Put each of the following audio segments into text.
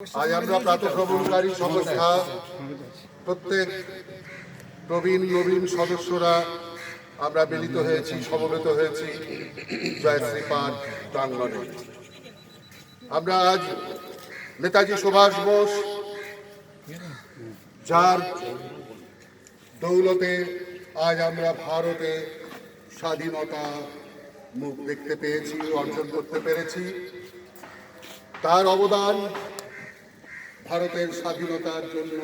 আজ আমরা প্রাতঃভ্রমণকারী সংস্থা, প্রত্যেক প্রবীণ, নবীন সদস্যরা আমরা মিলিত হয়েছি, সমবেত হয়েছি জয়শ্রী পাঠ প্রাঙ্গণে। আমরা আজ নেতাজি সুভাষ বোস যার দৌলতে আজ আমরা ভারতে স্বাধীনতা মুখ দেখতে পেয়েছি, অর্জন করতে পেরেছি। তার অবদান ভারতের স্বাধীনতার জন্য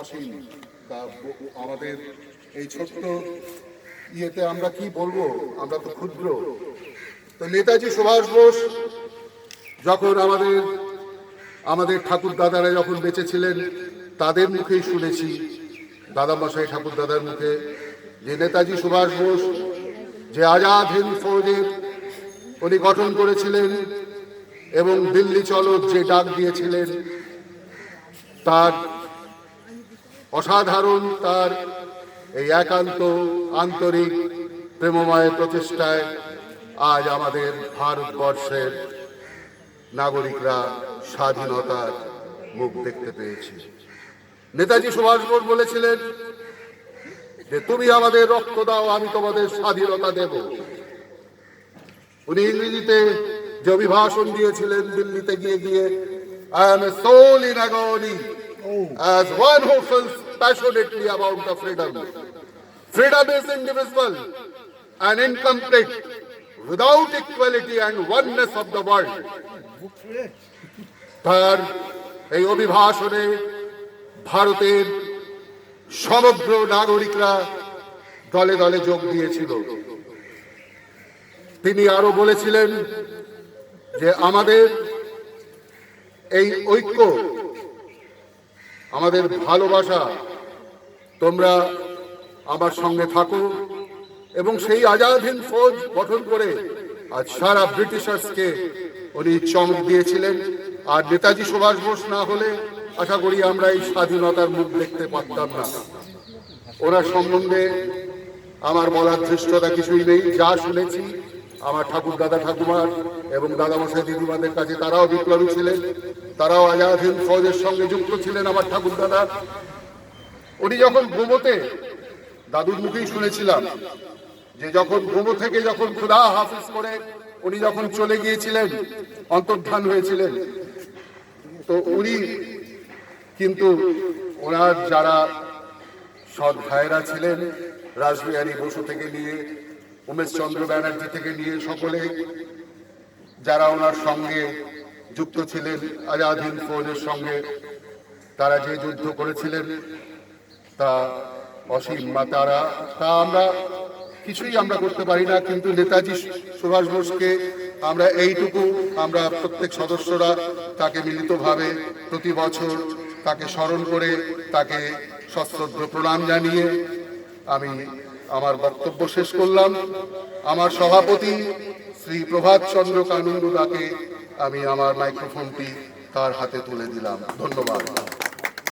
অসীম তা আমাদের এই ছোট্ট ইয়েতে আমরা কি বলব? আমরা তো ক্ষুদ্র। তো নেতাজি সুভাষ বোস যখন আমাদের আমাদের ঠাকুর দাদারা যখন বেঁচে ছিলেন তাদের মুখেই শুনেছি দাদামশাই ঠাকুর দাদার মুখে, যে নেতাজি সুভাষ বোস যে আজাদ হিন্দ ফৌজের উনি গঠন করেছিলেন এবং দিল্লি চলো, যে ডাক দিয়েছিলেন, তার অসাধারণ, তার এই একান্ত আন্তরিক প্রেমময় প্রচেষ্টায় আজ আমাদের ভারতবর্ষের নাগরিকরা স্বাধীনতার মুখ দেখতে পেয়েছে। নেতাজি সুভাষ বোস বলেছিলেন যে, তুমি আমাদের রক্ত দাও, আমি তোমাদের স্বাধীনতা দেব। উনি ইংরেজিতে যে অভিভাষণ দিয়েছিলেন দিল্লিতে গিয়ে গিয়ে I am a soul in agony as one who feels passionately about the freedom freedom individual and incomplete without equality and oneness of the world তার এই অভিভাষণে ভারতের সমগ্র নাগরিকরা দলে দলে যোগ দিয়েছিল। তিনি আরও বলেছিলেন যে আমাদের এই ঐক্য, আমাদের ভালোবাসা, তোমরা আমার সঙ্গে থাকো এবং সেই আজাদ ফৌজ গঠন করে আজ সারা ব্রিটিশার্সকে উনি চমক দিয়েছিলেন। আর নেতাজি সুভাষ বোস না হলে আশা করি আমরা এই স্বাধীনতার মুখ দেখতে পারতাম না। ওনার সম্বন্ধে আমার বলার ধৃষ্টতা কিছুই নেই, যা শুনেছি আমার ঠাকুর দাদা ঠাকুমার এবং দাদামশাই দিদিমাদের কাছে তারাও বিপ্লবী ছিলেন, তারাও আজাদ হিন্দ ফৌজের সঙ্গে যুক্ত ছিলেন আমার ঠাকুর দাদা। উনি যখন ঘুমোতে দাদুর মুখেই শুনেছিলাম যে যখন ঘুমো থেকে যখন খুদা হাফিজ করে, উনি যখন চলে গিয়েছিলেন, অন্তর্ধান হয়েছিলেন, তো উনি কিন্তু ওনার যারা সৎ ভাইয়েরা ছিলেন, রাসবিহারী বসু থেকে নিয়ে উমেশ চন্দ্র ব্যানার্জি থেকে নিয়ে সকলে যারা ওনার সঙ্গে যুক্ত ছিলেন, আজাদ হিন্দ ফৌজের সঙ্গে তারা যে যুদ্ধ করেছিলেন, তা অসীম বা তারা তা আমরা কিছুই আমরা করতে পারি না, কিন্তু নেতাজি সুভাষ বোসকে আমরা এইটুকু, আমরা প্রত্যেক সদস্যরা তাকে মিলিতভাবে প্রতি বছর তাকে স্মরণ করে, তাকে সশ্রদ্ধ প্রণাম জানিয়ে আমি আমার বক্তব্য শেষ করলাম। আমার সভাপতি শ্রী প্রভাত চন্দ্র কানুন্দুদাকে আমি আমার মাইক্রোফোনটি তার হাতে তুলে দিলাম। ধন্যবাদ।